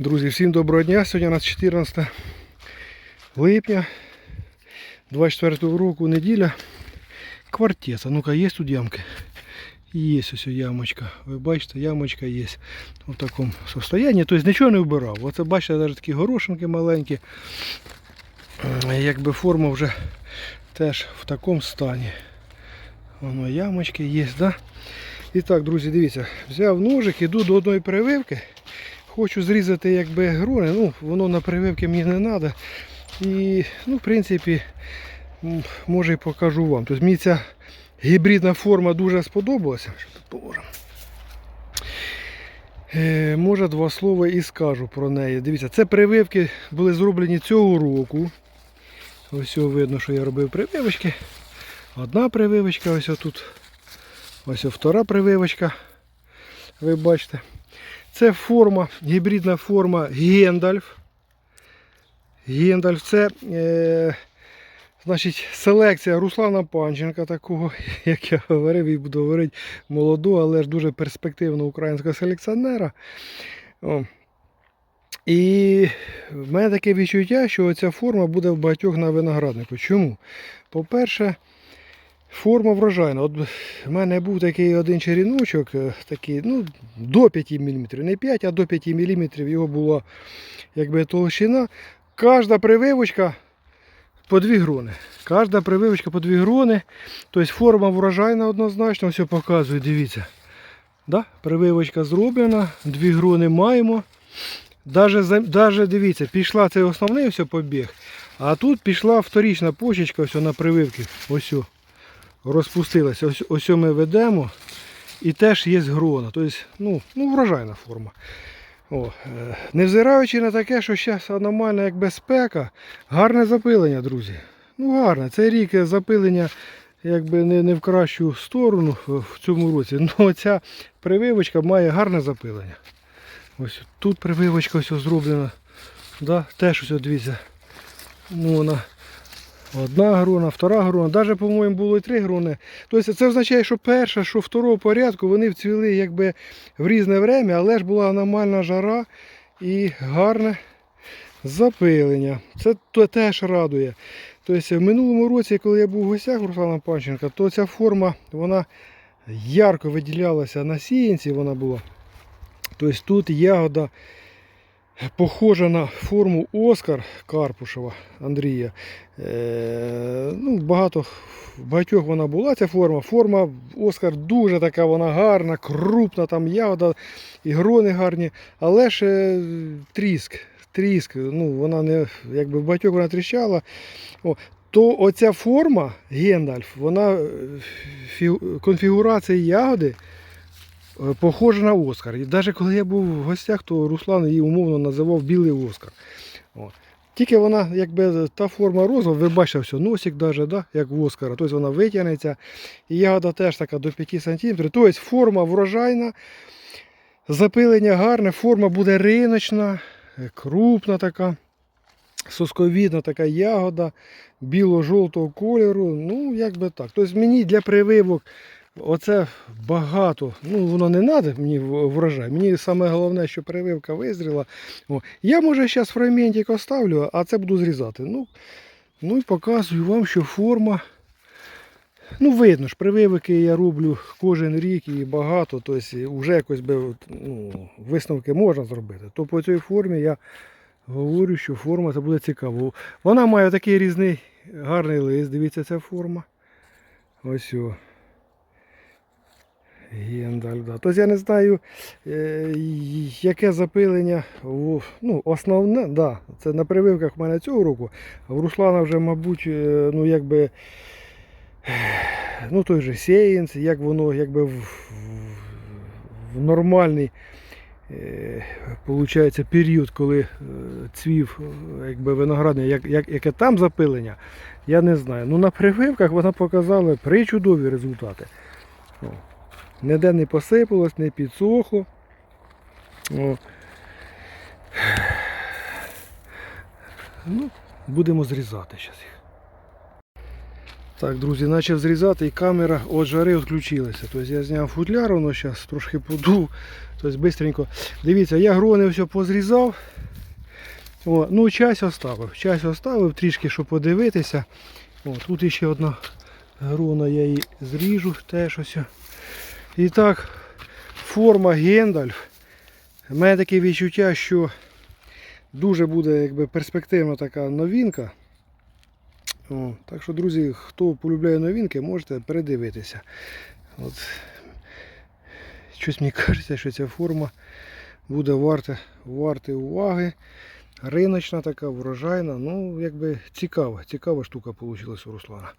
Друзі, всім доброго дня. Сьогодні у нас 14 липня 24 року, неділя. Квартета. Ну-ка, є тут ямки? Є ось ямочка. Ви бачите, ямочка є в такому состоянні. Тобто нічого не вбирав. Оце бачите, навіть такі горошинки маленькі. Якби форма вже теж в такому стані. Воно ямочки є, да? І так, друзі, дивіться, взяв ножик, іду до одної прививки. Хочу зрізати якби грони, ну воно на прививки мені не треба. І, ну, в принципі, може і покажу вам. Тобто мені ця гібридна форма дуже сподобалася. Що тут? Е, може два слова і скажу про неї. Дивіться, це прививки були зроблені цього року. Ось видно, що я робив прививочки. Одна прививочка, ось тут. Ось втора прививочка. Ви бачите. Це форма, гібридна форма Гендальф. Гендальф це е, значить, селекція Руслана Панченка, такого, як я говорив, і буду говорити, молодого, але ж дуже перспективного українського селекціонера. О. І в мене таке відчуття, що ця форма буде в багатьох на винограднику. Чому? По-перше, Форма врожайна. От в мене був такий один черіночок, е, такий, ну, до 5 мм, не 5, а до 5 мм його була якби толщина. Кожна прививочка по 2 грони. Кожна прививочка по 2 грони. Тобто форма врожайна однозначно, все показую, дивіться. Да? Прививочка зроблена, 2 грони маємо. Даже дивіться, пішла цей основний все побіг, а тут пішла вторічна почечка все на прививки. Ось. о розпустилася. Ось, ось ми ведемо. І теж є грона. Тобто, ну, ну врожайна форма. О, е, невзираючи на таке, що зараз аномальна як безпека, гарне запилення, друзі. Ну гарне. Цей рік запилення якби не, не в кращу сторону в цьому році. Ну ця прививочка має гарне запилення. Ось тут прививочка ось зроблена. Да? Теж ось дивіться. Ну, вона Одна грона, втора грона, навіть, по-моєму, було і три грони. Тобто це означає, що перша, що второго порядку, вони вцвіли якби в різне время, але ж була аномальна жара і гарне запилення. Це теж радує. Тобто в минулому році, коли я був в гостях Руслана Панченка, то ця форма вона ярко виділялася на сіянці, вона була. Тобто тут ягода похожа на форму Оскар Карпушева Андрія. Е, ну, багато, багатьох вона була ця форма. Форма Оскар дуже така вона гарна, крупна, там ягода і грони гарні, але ж тріск. Тріск, ну вона не якби в багатьох вона тріщала. О, то оця форма Гендальф, вона е, фі- конфігурація ягоди похожа на Оскар. І навіть коли я був в гостях, то Руслан її умовно називав білий Оскар. О. Тільки вона, якби та форма розова, ви бачите, все, носик даже, да, як в Оскара, тобто вона витягнеться. І ягода теж така до 5 см. Тобто форма врожайна, запилення гарне, форма буде риночна, е, крупна така, сосковідна така ягода, біло-жовтого кольору. Ну, як так. Тобто мені для прививок оце багато. Ну, воно не треба мені врожай. Мені саме головне, що прививка визріла. О, я може зараз фрагментик оставлю, а це буду зрізати. Ну, ну і показую вам, що форма. Ну, видно ж, прививки я роблю кожен рік і багато, тобто вже якось би, ну, висновки можна зробити. То по цій формі я говорю, що форма це буде цікаво. Вона має такий різний гарний лист, дивіться, ця форма. Ось о. Гендаль, да. Тобто я не знаю, е, яке запилення, в- ну, основне, да, це на прививках в мене цього року, в Руслана вже, мабуть, е, ну, якби, ну, той же сеянс, як воно якби в, в, нормальний е, получається, період, коли е, цвів е, якби, виноградний, як, як, яке там запилення, я не знаю. Ну, на прививках вона показала причудові результати. Ніде не посипалось, не підсохло. О. Ну, будемо зрізати зараз їх. Так, друзі, почав зрізати і камера від жари відключилася. Тобто я зняв футляр, воно зараз трошки подув. Тобто бистренько. Дивіться, я грони все позрізав. О, ну, часть оставив. Часть оставив трішки, щоб подивитися. О, тут іще одна грона, я її зріжу теж ось. І так, форма Гендальф. У мене таке відчуття, що дуже буде якби, перспективна така новинка. О, так що, друзі, хто полюбляє новинки, можете передивитися. От. Щось мені кажеться, що ця форма буде варта, варти уваги. Риночна така, врожайна. Ну, якби цікава, цікава штука вийшла у Руслана.